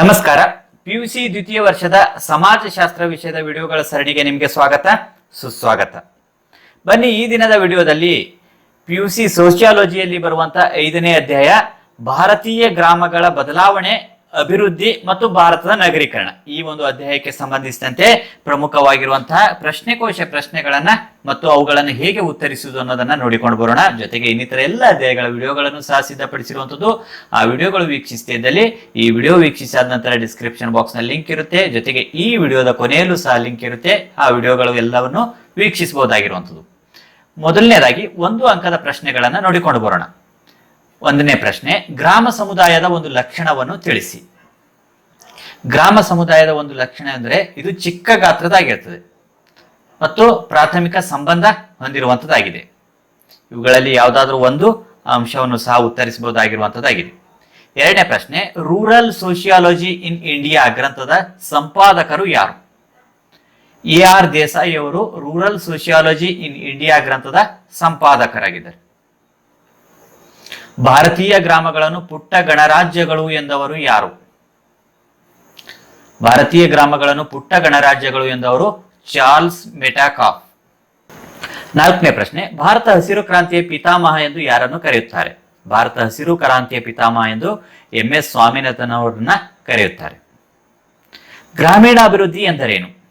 ನಮಸ್ಕಾರ. ಪಿಯುಸಿ ದ್ವಿತೀಯ ವರ್ಷದ ಸಮಾಜಶಾಸ್ತ್ರ ವಿಷಯದ ವಿಡಿಯೋಗಳ ಸರಣಿಗೆ ನಿಮಗೆ ಸ್ವಾಗತ, ಸುಸ್ವಾಗತ. ಬನ್ನಿ ಈ ದಿನದ ವಿಡಿಯೋದಲ್ಲಿ ಪಿಯುಸಿ ಸೋಶಿಯಾಲಜಿಯಲ್ಲಿ ಬರುವಂತ ಐದನೇ ಅಧ್ಯಾಯ, ಭಾರತೀಯ ಗ್ರಾಮಗಳ ಬದಲಾವಣೆ, ಅಭಿವೃದ್ಧಿ ಮತ್ತು ಭಾರತದ ನಗರೀಕರಣ. ಈ ಒಂದು ಅಧ್ಯಾಯಕ್ಕೆ ಸಂಬಂಧಿಸಿದಂತೆ ಪ್ರಮುಖವಾಗಿರುವಂತಹ ಪ್ರಶ್ನೆಕೋಶ ಪ್ರಶ್ನೆಗಳನ್ನ ಮತ್ತು ಅವುಗಳನ್ನು ಹೇಗೆ ಉತ್ತರಿಸುವುದು ಅನ್ನೋದನ್ನ ನೋಡಿಕೊಂಡು ಬರೋಣ. ಜೊತೆಗೆ ಇನ್ನಿತರ ಎಲ್ಲ ಅಧ್ಯಾಯಗಳ ವಿಡಿಯೋಗಳನ್ನು ಸಹ ಸಿದ್ಧಪಡಿಸಿರುವಂತದ್ದು ಆ ವಿಡಿಯೋಗಳು ವೀಕ್ಷಿಸ್ತಾ ಇದ್ದಲ್ಲಿ ಈ ವಿಡಿಯೋ ವೀಕ್ಷಿಸಿದ ನಂತರ ಡಿಸ್ಕ್ರಿಪ್ಷನ್ ಬಾಕ್ಸ್ನಲ್ಲಿ ಲಿಂಕ್ ಇರುತ್ತೆ. ಜೊತೆಗೆ ಈ ವಿಡಿಯೋದ ಕೊನೆಯಲ್ಲೂ ಸಹ ಲಿಂಕ್ ಇರುತ್ತೆ. ಆ ವಿಡಿಯೋಗಳು ಎಲ್ಲವನ್ನು ವೀಕ್ಷಿಸಬಹುದಾಗಿರುವಂಥದ್ದು ಮೊದಲನೇದಾಗಿ ಒಂದು ಅಂಕದ ಪ್ರಶ್ನೆಗಳನ್ನ ನೋಡಿಕೊಂಡು ಬರೋಣ. ಒಂದನೇ ಪ್ರಶ್ನೆ, ಗ್ರಾಮ ಸಮುದಾಯದ ಒಂದು ಲಕ್ಷಣವನ್ನು ತಿಳಿಸಿ. ಗ್ರಾಮ ಸಮುದಾಯದ ಒಂದು ಲಕ್ಷಣ ಅಂದ್ರೆ ಇದು ಚಿಕ್ಕ ಗಾತ್ರದಾಗಿರ್ತದೆ ಮತ್ತು ಪ್ರಾಥಮಿಕ ಸಂಬಂಧ ಹೊಂದಿರುವಂಥದ್ದಾಗಿದೆ. ಇವುಗಳಲ್ಲಿ ಯಾವುದಾದ್ರೂ ಒಂದು ಅಂಶವನ್ನು ಸಹ ಉತ್ತರಿಸಬಹುದಾಗಿರುವಂಥದ್ದಾಗಿದೆ. ಎರಡನೇ ಪ್ರಶ್ನೆ, ರೂರಲ್ ಸೋಷಿಯಾಲಜಿ ಇನ್ ಇಂಡಿಯಾ ಗ್ರಂಥದ ಸಂಪಾದಕರು ಯಾರು? ಎ ಆರ್ ದೇಸಾಯಿ ಅವರು ರೂರಲ್ ಸೋಷಿಯಾಲಜಿ ಇನ್ ಇಂಡಿಯಾ ಗ್ರಂಥದ ಸಂಪಾದಕರಾಗಿದ್ದಾರೆ. ಭಾರತೀಯ ಗ್ರಾಮಗಳನ್ನು ಪುಟ್ಟ ಗಣರಾಜ್ಯಗಳು ಎಂದವರು ಯಾರು? ಭಾರತೀಯ ಗ್ರಾಮಗಳನ್ನು ಪುಟ್ಟ ಗಣರಾಜ್ಯಗಳು ಎಂದವರು ಚಾರ್ಲ್ಸ್ ಮೆಟಾಕಾಫ್. ನಾಲ್ಕನೇ ಪ್ರಶ್ನೆ, ಭಾರತ ಹಸಿರು ಕ್ರಾಂತಿಯ ಪಿತಾಮಹ ಎಂದು ಯಾರನ್ನು ಕರೆಯುತ್ತಾರೆ? ಭಾರತ ಹಸಿರು ಕ್ರಾಂತಿಯ ಪಿತಾಮಹ ಎಂದು ಎಂ ಎಸ್ ಸ್ವಾಮಿನಾಥನ್ ಅವರನ್ನ ಕರೆಯುತ್ತಾರೆ. ಗ್ರಾಮೀಣಾಭಿವೃದ್ಧಿ ಎಂದರೇನು?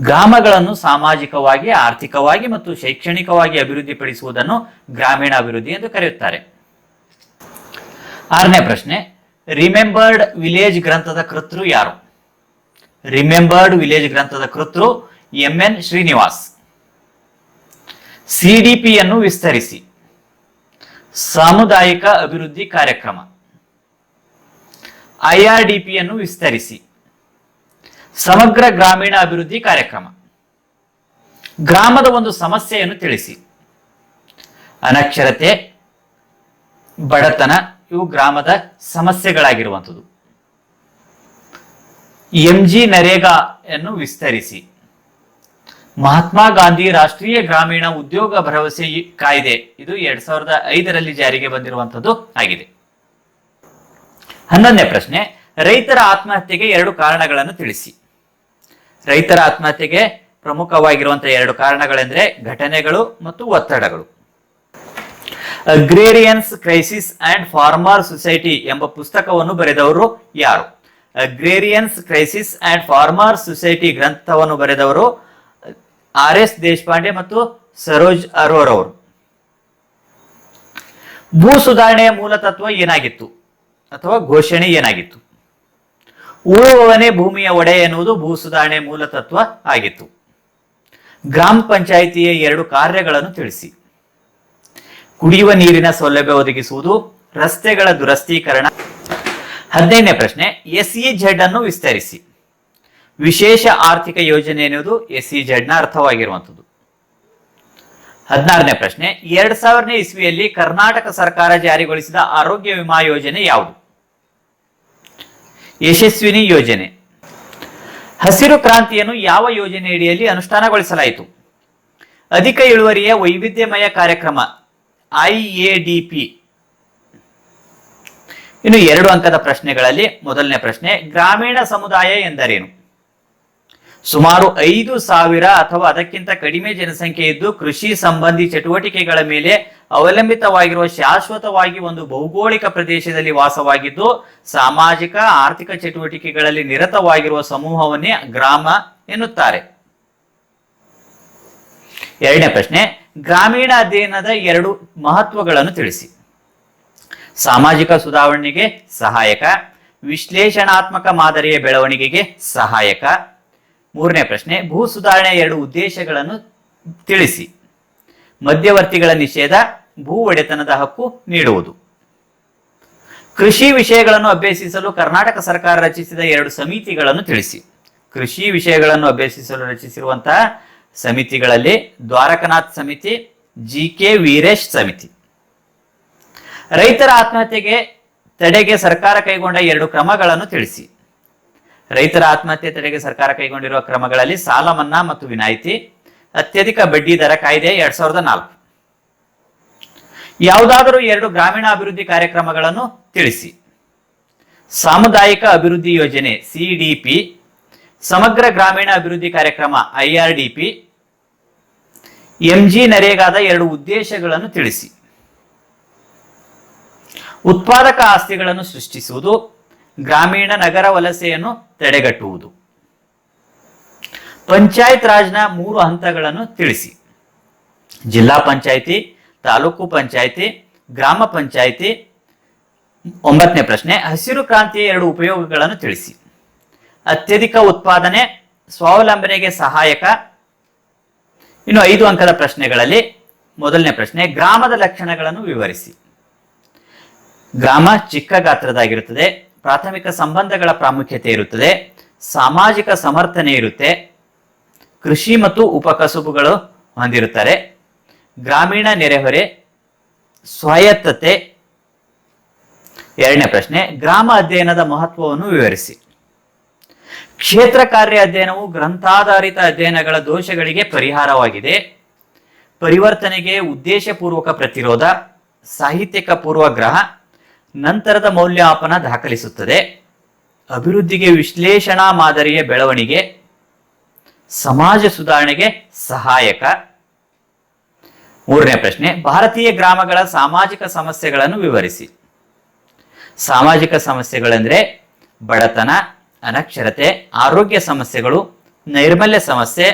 ಗ್ರಾಮಗಳನ್ನು ಸಾಮಾಜಿಕವಾಗಿ, ಆರ್ಥಿಕವಾಗಿ ಮತ್ತು ಶೈಕ್ಷಣಿಕವಾಗಿ ಅಭಿವೃದ್ಧಿಪಡಿಸುವುದನ್ನು ಗ್ರಾಮೀಣಾಭಿವೃದ್ಧಿ ಎಂದು ಕರೆಯುತ್ತಾರೆ. ಆರನೇ ಪ್ರಶ್ನೆ ರಿಮೆಂಬರ್ಡ್ ವಿಲೇಜ್ ಗ್ರಂಥದ ಕೃತರು ಯಾರು? ರಿಮೆಂಬರ್ಡ್ ವಿಲೇಜ್ ಗ್ರಂಥದ ಕೃತರು ಎಂ ಎನ್ ಶ್ರೀನಿವಾಸ್. ಸಿಡಿಪಿಯನ್ನು ವಿಸ್ತರಿಸಿ. ಸಾಮುದಾಯಿಕ ಅಭಿವೃದ್ಧಿ ಕಾರ್ಯಕ್ರಮ. ಐಆರ್ಡಿಪಿಯನ್ನು ವಿಸ್ತರಿಸಿ. ಸಮಗ್ರ ಗ್ರಾಮೀಣ ಅಭಿವೃದ್ಧಿ ಕಾರ್ಯಕ್ರಮ. ಗ್ರಾಮದ ಒಂದು ಸಮಸ್ಯೆಯನ್ನು ತಿಳಿಸಿ. ಅನಕ್ಷರತೆ, ಬಡತನ ಇವು ಗ್ರಾಮದ ಸಮಸ್ಯೆಗಳಾಗಿರುವಂಥದ್ದು. ಎಂ ಜಿ ನರೇಗಾಯನ್ನು ವಿಸ್ತರಿಸಿ. ಮಹಾತ್ಮ ಗಾಂಧಿ ರಾಷ್ಟ್ರೀಯ ಗ್ರಾಮೀಣ ಉದ್ಯೋಗ ಭರವಸೆ ಕಾಯ್ದೆ ಇದು ಎರಡ್ ಸಾವಿರದ ಐದರಲ್ಲಿ ಜಾರಿಗೆ ಬಂದಿರುವಂತದ್ದು ಆಗಿದೆ. ಹನ್ನೊಂದನೇ ಪ್ರಶ್ನೆ, ರೈತರ ಆತ್ಮಹತ್ಯೆಗೆ ಎರಡು ಕಾರಣಗಳನ್ನು ತಿಳಿಸಿ. ರೈತರ ಆತ್ಮಹತ್ಯೆಗೆ ಪ್ರಮುಖವಾಗಿರುವಂತಹ ಎರಡು ಕಾರಣಗಳೆಂದರೆ ಘಟನೆಗಳು ಮತ್ತು ಒತ್ತಡಗಳು. Agrarians crisis and farmer society ಎಂಬ ಪುಸ್ತಕವನ್ನು ಬರೆದವರು ಯಾರು? Agrarians crisis and farmer society ಗ್ರಂಥವನ್ನು ಬರೆದವರು ಆರ್ ಎಸ್ ದೇಶಪಾಂಡೆ ಮತ್ತು ಸರೋಜ್ ಅರೋರ್ ಅವರು. ಭೂ ಸುಧಾರಣೆಯ ಮೂಲ ತತ್ವ ಏನಾಗಿತ್ತು ಅಥವಾ ಘೋಷಣೆ ಏನಾಗಿತ್ತು? ಉಳುವವನೇ ಭೂಮಿಯ ಒಡೆ ಎನ್ನುವುದು ಭೂ ಸುಧಾರಣೆ ಮೂಲ ತತ್ವ ಆಗಿತ್ತು. ಗ್ರಾಮ ಪಂಚಾಯಿತಿಯ ಎರಡು ಕಾರ್ಯಗಳನ್ನು ತಿಳಿಸಿ. ಕುಡಿಯುವ ನೀರಿನ ಸೌಲಭ್ಯ ಒದಗಿಸುವುದು, ರಸ್ತೆಗಳ ದುರಸ್ತೀಕರಣ. ಹದಿನೈದನೇ ಪ್ರಶ್ನೆ ಎಸ್ಇ ಜೆಡ್ ಅನ್ನು ವಿಸ್ತರಿಸಿ. ವಿಶೇಷ ಆರ್ಥಿಕ ಯೋಜನೆ ಎನ್ನುವುದು ಎಸ್ಇ ಜೆಡ್ನ ಅರ್ಥವಾಗಿರುವಂಥದ್ದು. ಹದಿನಾರನೇ ಪ್ರಶ್ನೆ, ಎರಡ್ ಸಾವಿರನೇ ಇಸ್ವಿಯಲ್ಲಿ ಕರ್ನಾಟಕ ಸರ್ಕಾರ ಜಾರಿಗೊಳಿಸಿದ ಆರೋಗ್ಯ ವಿಮಾ ಯೋಜನೆ ಯಾವುದು? ಯಶಸ್ವಿನಿ ಯೋಜನೆ. ಹಸಿರು ಕ್ರಾಂತಿಯನ್ನು ಯಾವ ಯೋಜನೆಯಡಿಯಲ್ಲಿ ಅನುಷ್ಠಾನಗೊಳಿಸಲಾಯಿತು? ಅಧಿಕ ಇಳುವರಿಯ ವೈವಿಧ್ಯಮಯ ಕಾರ್ಯಕ್ರಮ ಐಎಡಿಪಿ ಇನ್ನು ಎರಡು ಅಂಕದ ಪ್ರಶ್ನೆಗಳಲ್ಲಿ ಮೊದಲನೇ ಪ್ರಶ್ನೆ, ಗ್ರಾಮೀಣ ಸಮುದಾಯ ಎಂದರೇನು? ಸುಮಾರು ಐದು ಸಾವಿರ ಅಥವಾ ಅದಕ್ಕಿಂತ ಕಡಿಮೆ ಜನಸಂಖ್ಯೆ ಇದ್ದು ಕೃಷಿ ಸಂಬಂಧಿ ಚಟುವಟಿಕೆಗಳ ಮೇಲೆ ಅವಲಂಬಿತವಾಗಿರುವ ಶಾಶ್ವತವಾಗಿ ಒಂದು ಭೌಗೋಳಿಕ ಪ್ರದೇಶದಲ್ಲಿ ವಾಸವಾಗಿದ್ದು, ಸಾಮಾಜಿಕ, ಆರ್ಥಿಕ ಚಟುವಟಿಕೆಗಳಲ್ಲಿ ನಿರತವಾಗಿರುವ ಸಮೂಹವನ್ನೇ ಗ್ರಾಮ ಎನ್ನುತ್ತಾರೆ. ಎರಡನೇ ಪ್ರಶ್ನೆ ಗ್ರಾಮೀಣ ಅಧ್ಯಯನದ ಎರಡು ಮಹತ್ವಗಳನ್ನು ತಿಳಿಸಿ. ಸಾಮಾಜಿಕ ಸುಧಾರಣೆಗೆ ಸಹಾಯಕ, ವಿಶ್ಲೇಷಣಾತ್ಮಕ ಮಾದರಿಯ ಬೆಳವಣಿಗೆಗೆ ಸಹಾಯಕ. ಮೂರನೇ ಪ್ರಶ್ನೆ, ಭೂ ಸುಧಾರಣೆ ಎರಡು ಉದ್ದೇಶಗಳನ್ನು ತಿಳಿಸಿ. ಮಧ್ಯವರ್ತಿಗಳ ನಿಷೇಧ, ಭೂ ಒಡೆತನದ ಹಕ್ಕು ನೀಡುವುದು. ಕೃಷಿ ವಿಷಯಗಳನ್ನು ಅಭ್ಯಸಿಸಲು ಕರ್ನಾಟಕ ಸರ್ಕಾರ ರಚಿಸಿದ ಎರಡು ಸಮಿತಿಗಳನ್ನು ತಿಳಿಸಿ. ಕೃಷಿ ವಿಷಯಗಳನ್ನು ಅಭ್ಯಸಿಸಲು ರಚಿಸಿರುವಂತಹ ಸಮಿತಿಗಳಲ್ಲಿ ದ್ವಾರಕನಾಥ್ ಸಮಿತಿ, ಜಿ ಕೆ ವೀರೇಶ್ ಸಮಿತಿ. ರೈತರ ಆತ್ಮಹತ್ಯೆಗೆ ತಡೆಗೆ ಸರ್ಕಾರ ಕೈಗೊಂಡ ಎರಡು ಕ್ರಮಗಳನ್ನು ತಿಳಿಸಿ. ರೈತರ ಆತ್ಮಹತ್ಯೆ ತಡೆಗೆ ಸರ್ಕಾರ ಕೈಗೊಂಡಿರುವ ಕ್ರಮಗಳಲ್ಲಿ ಸಾಲ, ಮನ್ನಾ ಮತ್ತು ವಿನಾಯಿತಿ, ಅತ್ಯಧಿಕ ಬಡ್ಡಿ ದರ ಕಾಯ್ದೆ ಎರಡ್ ಸಾವಿರದ ನಾಲ್ಕು. ಯಾವುದಾದರೂ ಎರಡು ಗ್ರಾಮೀಣ ಅಭಿವೃದ್ಧಿ ಕಾರ್ಯಕ್ರಮಗಳನ್ನು ತಿಳಿಸಿ. ಸಾಮುದಾಯಿಕ ಅಭಿವೃದ್ಧಿ ಯೋಜನೆ ಸಿಡಿಪಿ ಸಮಗ್ರ ಗ್ರಾಮೀಣ ಅಭಿವೃದ್ಧಿ ಕಾರ್ಯಕ್ರಮ ಐಆರ್ಡಿಪಿ ಎಂಜಿ ನರೇಗಾದ ಎರಡು ಉದ್ದೇಶಗಳನ್ನು ತಿಳಿಸಿ. ಉತ್ಪಾದಕ ಆಸ್ತಿಗಳನ್ನು ಸೃಷ್ಟಿಸುವುದು, ಗ್ರಾಮೀಣ ನಗರ ವಲಸೆಯನ್ನು ತಡೆಗಟ್ಟುವುದು. ಪಂಚಾಯತ್ ರಾಜ್ನ ಮೂರು ಹಂತಗಳನ್ನು ತಿಳಿಸಿ. ಜಿಲ್ಲಾ ಪಂಚಾಯಿತಿ, ತಾಲೂಕು ಪಂಚಾಯಿತಿ, ಗ್ರಾಮ ಪಂಚಾಯಿತಿ, ಒಂಬತ್ತನೇ ಪ್ರಶ್ನೆ, ಹಸಿರು ಕ್ರಾಂತಿಯ ಎರಡು ಉಪಯೋಗಗಳನ್ನು ತಿಳಿಸಿ. ಅತ್ಯಧಿಕ ಉತ್ಪಾದನೆ ಸ್ವಾವಲಂಬನೆಗೆ ಸಹಾಯಕ. ಇನ್ನು ಐದು ಅಂಕದ ಪ್ರಶ್ನೆಗಳಲ್ಲಿ ಮೊದಲನೇ ಪ್ರಶ್ನೆ, ಗ್ರಾಮದ ಲಕ್ಷಣಗಳನ್ನು ವಿವರಿಸಿ. ಗ್ರಾಮ ಚಿಕ್ಕ ಗಾತ್ರದಾಗಿರುತ್ತದೆ ಪ್ರಾಥಮಿಕ ಸಂಬಂಧಗಳ ಪ್ರಾಮುಖ್ಯತೆ ಇರುತ್ತದೆ, ಸಾಮಾಜಿಕ ಸಮರ್ಥನೆ ಇರುತ್ತೆ, ಕೃಷಿ ಮತ್ತು ಉಪಕಸುಬುಗಳು ಹೊಂದಿರುತ್ತಾರೆ, ಗ್ರಾಮೀಣ ನೆರೆಹೊರೆ, ಸ್ವಾಯತ್ತತೆ. ಎರಡನೇ ಪ್ರಶ್ನೆ, ಗ್ರಾಮ ಅಧ್ಯಯನದ ಮಹತ್ವವನ್ನು ವಿವರಿಸಿ. ಕ್ಷೇತ್ರ ಕಾರ್ಯ ಅಧ್ಯಯನವು ಗ್ರಂಥಾಧಾರಿತ ಅಧ್ಯಯನಗಳ ದೋಷಗಳಿಗೆ ಪರಿಹಾರವಾಗಿದೆ. ಪರಿವರ್ತನೆಗೆ ಉದ್ದೇಶಪೂರ್ವಕ ಪ್ರತಿರೋಧ, ಸಾಹಿತ್ಯಿಕ ಪೂರ್ವಗ್ರಹ ನಂತರದ ಮೌಲ್ಯಮಾಪನ ದಾಖಲಿಸುತ್ತದೆ. ಅಭಿವೃದ್ಧಿಗೆ ವಿಶ್ಲೇಷಣಾ ಮಾದರಿಯ ಬೆಳವಣಿಗೆ, ಸಮಾಜ ಸುಧಾರಣೆಗೆ ಸಹಾಯಕ. ಮೂರನೇ ಪ್ರಶ್ನೆ, ಭಾರತೀಯ ಗ್ರಾಮಗಳ ಸಾಮಾಜಿಕ ಸಮಸ್ಯೆಗಳನ್ನು ವಿವರಿಸಿ. ಸಾಮಾಜಿಕ ಸಮಸ್ಯೆಗಳೆಂದರೆ ಬಡತನ ಅನಕ್ಷರತೆ, ಆರೋಗ್ಯ ಸಮಸ್ಯೆಗಳು, ನೈರ್ಮಲ್ಯ ಸಮಸ್ಯೆ.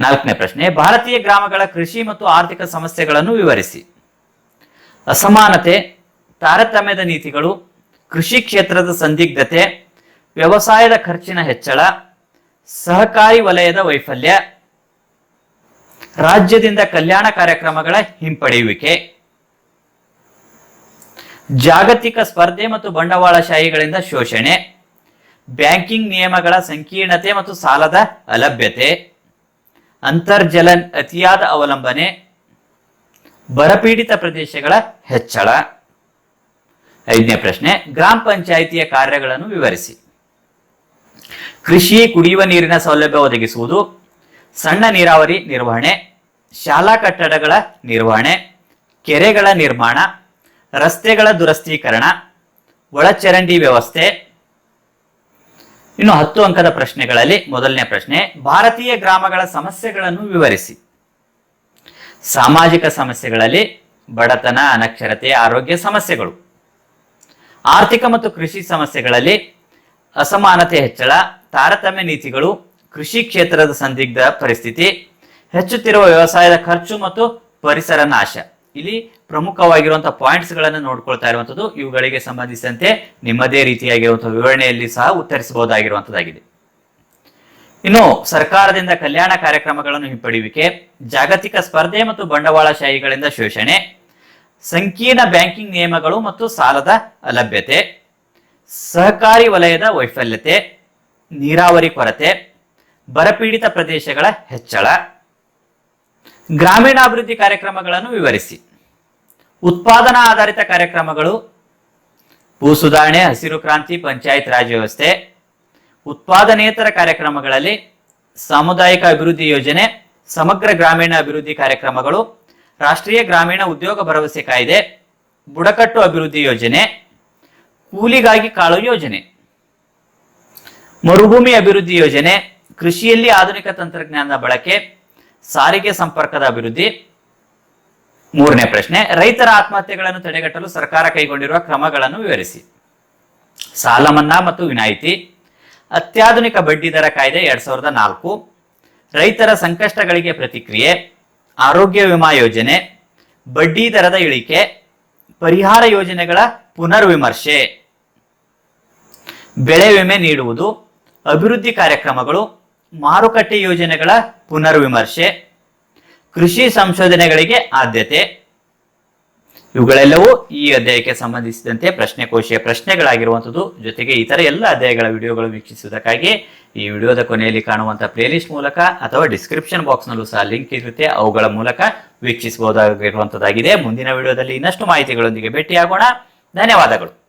ನಾಲ್ಕನೇ ಪ್ರಶ್ನೆ, ಭಾರತೀಯ ಗ್ರಾಮಗಳ ಕೃಷಿ ಮತ್ತು ಆರ್ಥಿಕ ಸಮಸ್ಯೆಗಳನ್ನು ವಿವರಿಸಿ. ಅಸಮಾನತೆ, ತಾರತಮ್ಯದ ನೀತಿಗಳು, ಕೃಷಿ ಕ್ಷೇತ್ರದ ಸಂದಿಗ್ಧತೆ, ವ್ಯವಸಾಯದ ಖರ್ಚಿನ ಹೆಚ್ಚಳ, ಸಹಕಾರಿ ವಲಯದ ವೈಫಲ್ಯ, ರಾಜ್ಯದಿಂದ ಕಲ್ಯಾಣ ಕಾರ್ಯಕ್ರಮಗಳ ಹಿಂಪಡೆಯುವಿಕೆ. ಜಾಗತಿಕ ಸ್ಪರ್ಧೆ ಮತ್ತು ಬಂಡವಾಳಶಾಹಿಗಳಿಂದ ಶೋಷಣೆ, ಬ್ಯಾಂಕಿಂಗ್ ನಿಯಮಗಳ ಸಂಕೀರ್ಣತೆ ಮತ್ತು ಸಾಲದ ಅಲಭ್ಯತೆ, ಅಂತರ್ಜಲ ಅತಿಯಾದ ಅವಲಂಬನೆ, ಬರಪೀಡಿತ ಪ್ರದೇಶಗಳ ಹೆಚ್ಚಳ. ಐದನೇ ಪ್ರಶ್ನೆ, ಗ್ರಾಮ ಪಂಚಾಯಿತಿಯ ಕಾರ್ಯಗಳನ್ನು ವಿವರಿಸಿ. ಕೃಷಿ, ಕುಡಿಯುವ ನೀರಿನ ಸೌಲಭ್ಯ ಒದಗಿಸುವುದು, ಸಣ್ಣ ನೀರಾವರಿ ನಿರ್ವಹಣೆ, ಶಾಲಾ ಕಟ್ಟಡಗಳ ನಿರ್ವಹಣೆ, ಕೆರೆಗಳ ನಿರ್ಮಾಣ ರಸ್ತೆಗಳ ದುರಸ್ತೀಕರಣ, ಒಳಚರಂಡಿ ವ್ಯವಸ್ಥೆ. ಇನ್ನು ಹತ್ತು ಅಂಕದ ಪ್ರಶ್ನೆಗಳಲ್ಲಿ ಮೊದಲನೇ ಪ್ರಶ್ನೆ, ಭಾರತೀಯ ಗ್ರಾಮಗಳ ಸಮಸ್ಯೆಗಳನ್ನು ವಿವರಿಸಿ. ಸಾಮಾಜಿಕ ಸಮಸ್ಯೆಗಳಲ್ಲಿ ಬಡತನ, ಅನಕ್ಷರತೆ, ಆರೋಗ್ಯ ಸಮಸ್ಯೆಗಳು. ಆರ್ಥಿಕ ಮತ್ತು ಕೃಷಿ ಸಮಸ್ಯೆಗಳಲ್ಲಿ ಅಸಮಾನತೆ ಹೆಚ್ಚಳ, ತಾರತಮ್ಯ ನೀತಿಗಳು, ಕೃಷಿ ಕ್ಷೇತ್ರದ ಸಂದಿಗ್ಧ ಪರಿಸ್ಥಿತಿ, ಹೆಚ್ಚುತ್ತಿರುವ ವ್ಯವಸಾಯದ ಖರ್ಚು ಮತ್ತು ಪರಿಸರ ನಾಶ. ಇಲ್ಲಿ ಪ್ರಮುಖವಾಗಿರುವಂತಹ ಪಾಯಿಂಟ್ಸ್ ಗಳನ್ನ ನೋಡ್ಕೊಳ್ತಾ ಇರುವಂತದ್ದು ಇವುಗಳಿಗೆ ಸಂಬಂಧಿಸಿದಂತೆ ನಿಮ್ಮದೇ ರೀತಿಯಾಗಿರುವಂತಹ ವಿವರಣೆಯಲ್ಲಿ ಸಹ ಉತ್ತರಿಸಬಹುದಾಗಿರುವಂತದ್ದಾಗಿದೆ ಇನ್ನು ಸರ್ಕಾರದಿಂದ ಕಲ್ಯಾಣ ಕಾರ್ಯಕ್ರಮಗಳನ್ನು ಹಿಂಪಡೆಯುವಿಕೆ, ಜಾಗತಿಕ ಸ್ಪರ್ಧೆ ಮತ್ತು ಬಂಡವಾಳಶಾಹಿಗಳಿಂದ ಶೋಷಣೆ, ಸಂಕೀರ್ಣ ಬ್ಯಾಂಕಿಂಗ್ ನಿಯಮಗಳು ಮತ್ತು ಸಾಲದ ಅಲಭ್ಯತೆ, ಸಹಕಾರಿ ವಲಯದ ವೈಫಲ್ಯತೆ, ನೀರಾವರಿ ಕೊರತೆ, ಬರಪೀಡಿತ ಪ್ರದೇಶಗಳ ಹೆಚ್ಚಳ ಗ್ರಾಮೀಣಾಭಿವೃದ್ಧಿ ಕಾರ್ಯಕ್ರಮಗಳನ್ನು ವಿವರಿಸಿ. ಉತ್ಪಾದನಾ ಆಧಾರಿತ ಕಾರ್ಯಕ್ರಮಗಳು, ಭೂ ಸುಧಾರಣೆ, ಹಸಿರು ಕ್ರಾಂತಿ, ಪಂಚಾಯತ್ ರಾಜ್ ವ್ಯವಸ್ಥೆ, ಉತ್ಪಾದನೇತರ ಕಾರ್ಯಕ್ರಮಗಳಲ್ಲಿ ಸಾಮುದಾಯಿಕ ಅಭಿವೃದ್ಧಿ ಯೋಜನೆ, ಸಮಗ್ರ ಗ್ರಾಮೀಣ ಅಭಿವೃದ್ಧಿ ಕಾರ್ಯಕ್ರಮಗಳು, ರಾಷ್ಟ್ರೀಯ ಗ್ರಾಮೀಣ ಉದ್ಯೋಗ ಭರವಸೆ ಕಾಯ್ದೆ, ಬುಡಕಟ್ಟು ಅಭಿವೃದ್ಧಿ ಯೋಜನೆ, ಕೂಲಿಗಾಗಿ ಕಾಳು ಯೋಜನೆ, ಮರುಭೂಮಿ ಅಭಿವೃದ್ಧಿ ಯೋಜನೆ, ಕೃಷಿಯಲ್ಲಿ ಆಧುನಿಕ ತಂತ್ರಜ್ಞಾನದ ಬಳಕೆ ಸಾರಿಗೆ ಸಂಪರ್ಕದ ಅಭಿವೃದ್ಧಿ. ಮೂರನೇ ಪ್ರಶ್ನೆ, ರೈತರ ಆತ್ಮಹತ್ಯೆಗಳನ್ನು ತಡೆಗಟ್ಟಲು ಸರ್ಕಾರ ಕೈಗೊಂಡಿರುವ ಕ್ರಮಗಳನ್ನು ವಿವರಿಸಿ. ಸಾಲ ಮನ್ನಾ ಮತ್ತು ವಿನಾಯಿತಿ. ಅತ್ಯಾಧುನಿಕ ಬಡ್ಡಿ ದರ ಕಾಯ್ದೆ ಎರಡ್ ಸಾವಿರದ ನಾಲ್ಕು. ರೈತರ ಸಂಕಷ್ಟಗಳಿಗೆ ಪ್ರತಿಕ್ರಿಯೆ. ಆರೋಗ್ಯ ವಿಮಾ ಯೋಜನೆ. ಬಡ್ಡಿ ದರದ ಇಳಿಕೆ. ಪರಿಹಾರ ಯೋಜನೆಗಳ ಪುನರ್ವಿಮರ್ಶೆ. ಬೆಳೆ ವಿಮೆ ನೀಡುವುದು. ಅಭಿವೃದ್ಧಿ ಕಾರ್ಯಕ್ರಮಗಳು. ಮಾರುಕಟ್ಟೆ ಯೋಜನೆಗಳ ಪುನರ್ವಿಮರ್ಶೆ, ಕೃಷಿ ಸಂಶೋಧನೆಗಳಿಗೆ ಆದ್ಯತೆ. ಇವುಗಳೆಲ್ಲವೂ ಈ ಅಧ್ಯಾಯಕ್ಕೆ ಸಂಬಂಧಿಸಿದಂತೆ ಪ್ರಶ್ನೆಕೋಶೀಯ ಪ್ರಶ್ನೆಗಳಾಗಿರುವಂಥದ್ದು. ಜೊತೆಗೆ ಇತರ ಎಲ್ಲ ಅಧ್ಯಾಯಗಳ ವಿಡಿಯೋಗಳು ವೀಕ್ಷಿಸುವುದಕ್ಕಾಗಿ ಈ ವಿಡಿಯೋದ ಕೊನೆಯಲ್ಲಿ ಕಾಣುವಂತಹ ಪ್ಲೇಲಿಸ್ಟ್ ಮೂಲಕ ಅಥವಾ ಡಿಸ್ಕ್ರಿಪ್ಷನ್ ಬಾಕ್ಸ್ನಲ್ಲೂ ಸಹ ಲಿಂಕ್ ಇರುತ್ತೆ. ಅವುಗಳ ಮೂಲಕ ವೀಕ್ಷಿಸಬಹುದಾಗಿರುವಂಥದ್ದಾಗಿದೆ. ಮುಂದಿನ ವಿಡಿಯೋದಲ್ಲಿ ಇನ್ನಷ್ಟು ಮಾಹಿತಿಗಳೊಂದಿಗೆ ಭೇಟಿಯಾಗೋಣ. ಧನ್ಯವಾದಗಳು.